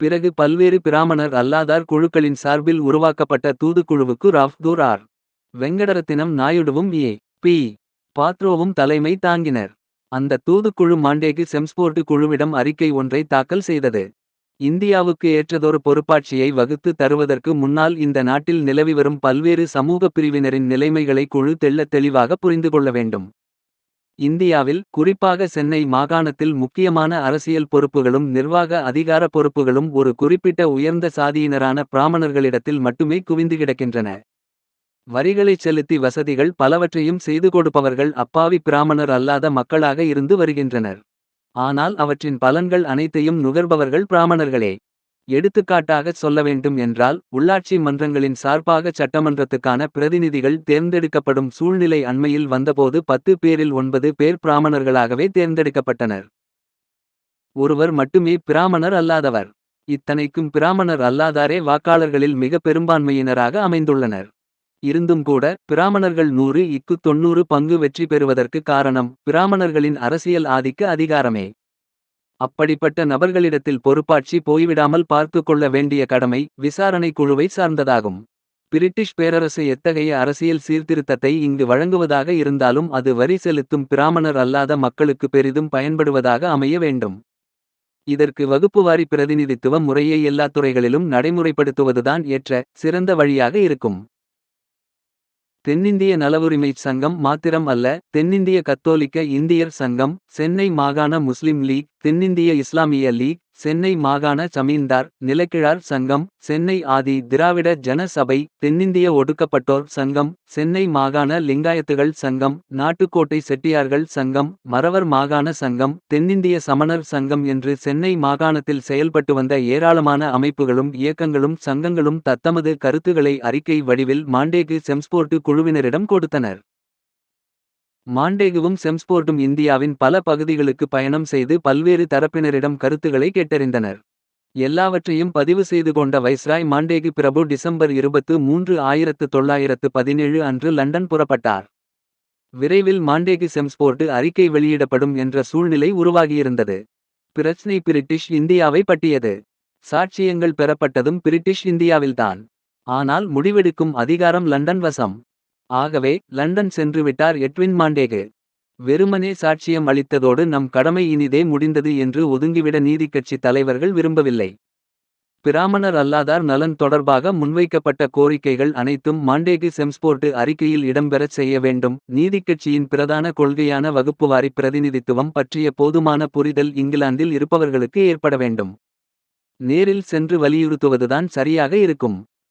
பிறகு பல்வேறு பிராமணர் அல்லாதார் குழுக்களின் சார்பில் உருவாக்கப்பட்ட தூதுக்குழுவுக்கு ராஃப்தூர் ஆர். வெங்கடரத்தினம் நாயுடுவும் ஏ. பி. பாத்ரோவும் தலைமை தாங்கினர். அந்த தூதுக்குழு மாண்டேகு செம்ஸ்போர்டு குழுவிடம் அறிக்கை ஒன்றை தாக்கல் செய்தது. இந்தியாவுக்கு ஏற்றதொரு பொறுப்பாட்சியை வகுத்து தருவதற்கு முன்னால் இந்த நாட்டில் நிலவிவரும் பல்வேறு சமூகப் பிரிவினரின் நிலைமைகளை குழு தெள்ளத் தெளிவாக புரிந்து கொள்ள வேண்டும். இந்தியாவில் குறிப்பாக சென்னை மாகாணத்தில் முக்கியமான அரசியல் பொறுப்புகளும் நிர்வாக அதிகார பொறுப்புகளும் ஒரு குறிப்பிட்ட உயர்ந்த சாதியினரான பிராமணர்களிடத்தில் மட்டுமே குவிந்து கிடக்கின்றன. வரிகளைச் செலுத்தி வசதிகள் பலவற்றையும் செய்து கொடுப்பவர்கள் அப்பாவி பிராமணர் அல்லாத மக்களாக இருந்து வருகின்றனர். ஆனால் அவற்றின் பலன்கள் அனைத்தையும் நுகர்பவர்கள் பிராமணர்களே. எடுத்துக்காட்டாகச் சொல்ல வேண்டும் என்றால் உள்ளாட்சி மன்றங்களின் சார்பாக சட்டமன்றத்துக்கான பிரதிநிதிகள் தேர்ந்தெடுக்கப்படும் சூழ்நிலை அண்மையில் வந்தபோது பத்து பேரில் ஒன்பது பேர் பிராமணர்களாகவே தேர்ந்தெடுக்கப்பட்டனர். ஒருவர் மட்டுமே பிராமணர் அல்லாதவர். இத்தனைக்கும் பிராமணர் அல்லாதாரே வாக்காளர்களில் மிக பெரும்பான்மையினராக அமைந்துள்ளனர். இருந்தும் கூட பிராமணர்கள் நூறு இக்கு தொன்னூறு பங்கு வெற்றி பெறுவதற்கு காரணம் பிராமணர்களின் அரசியல் ஆதிக்க அதிகாரமே. அப்படிப்பட்ட நபர்களிடத்தில் பொறுப்பாட்சி போய்விடாமல் பார்த்து கொள்ள வேண்டிய கடமை விசாரணை குழுவை சார்ந்ததாகும். பிரிட்டிஷ் பேரரசு எத்தகைய அரசியல் சீர்திருத்தத்தை இங்கு வழங்குவதாக இருந்தாலும் அது வரி செலுத்தும் பிராமணர் அல்லாத மக்களுக்கு பெரிதும் பயன்படுவதாக அமைய வேண்டும். இதற்கு வகுப்புவாரி பிரதிநிதித்துவ முறையை எல்லா துறைகளிலும் நடைமுறைப்படுத்துவதுதான் ஏற்ற சிறந்த வழியாக இருக்கும். தென்னிந்திய நலவுரிமைச் சங்கம் மாத்திரம் அல்ல தென்னிந்திய கத்தோலிக்க இந்தியர் சங்கம் சென்னை மாகாண முஸ்லிம் லீக் தென்னிந்திய இஸ்லாமிய லீக் சென்னை மாகாண சமீந்தார் நிலக்கிழார் சங்கம் சென்னை ஆதி திராவிட ஜன சபை தென்னிந்திய ஒடுக்கப்பட்டோர் சங்கம் சென்னை மாகாண லிங்காயத்துகள் சங்கம் நாட்டுக்கோட்டை செட்டியார்கள் சங்கம் மறவர் மாகாண சங்கம் தென்னிந்திய சமணர் சங்கம் என்று சென்னை மாகாணத்தில் செயல்பட்டு வந்த ஏராளமான அமைப்புகளும் இயக்கங்களும் சங்கங்களும் தத்தமது கருத்துக்களை அறிக்கை வடிவில் மாண்டேகு செம்ஸ்போர்ட்டு குழுவினரிடம் கொடுத்தனர். மாண்டேகுவும் செம்ஸ்போர்ட்டும் இந்தியாவின் பல பகுதிகளுக்கு பயணம் செய்து பல்வேறு தரப்பினரிடம் கருத்துக்களை கேட்டறிந்தனர். எல்லாவற்றையும் பதிவு செய்து கொண்ட வைஸ்ராய் மாண்டேகு பிரபு டிசம்பர் இருபத்து மூன்று ஆயிரத்து தொள்ளாயிரத்து பதினேழு அன்று லண்டன் புறப்பட்டார். விரைவில் மாண்டேகு செம்ஸ்போர்ட்டு அறிக்கை வெளியிடப்படும் என்ற சூழ்நிலை உருவாகியிருந்தது. பிரச்சினை பிரிட்டிஷ் இந்தியாவை பட்டியது. சாட்சியங்கள் பெறப்பட்டதும் பிரிட்டிஷ் இந்தியாவில்தான். ஆனால் முடிவெடுக்கும் அதிகாரம் லண்டன் வசம். ஆகவே லண்டன் சென்றுவிட்டார் எட்வின் மாண்டேகு. வெறுமனே சாட்சியம் அளித்ததோடு நம் கடமை இனிதே முடிந்தது என்று ஒதுங்கிவிட நீதிக்கட்சி தலைவர்கள் விரும்பவில்லை. பிராமணர் அல்லாதார் நலன் தொடர்பாக முன்வைக்கப்பட்ட கோரிக்கைகள் அனைத்தும் மாண்டேகு செம்ஸ்போர்ட்டு அறிக்கையில் இடம்பெறச் செய்ய வேண்டும். நீதிக்கட்சியின் பிரதான கொள்கையான வகுப்புவாரி பிரதிநிதித்துவம் பற்றிய போதுமான புரிதல் இங்கிலாந்தில் இருப்பவர்களுக்கு ஏற்பட வேண்டும். நேரில் சென்று வலியுறுத்துவதுதான் சரியாக இருக்கும்.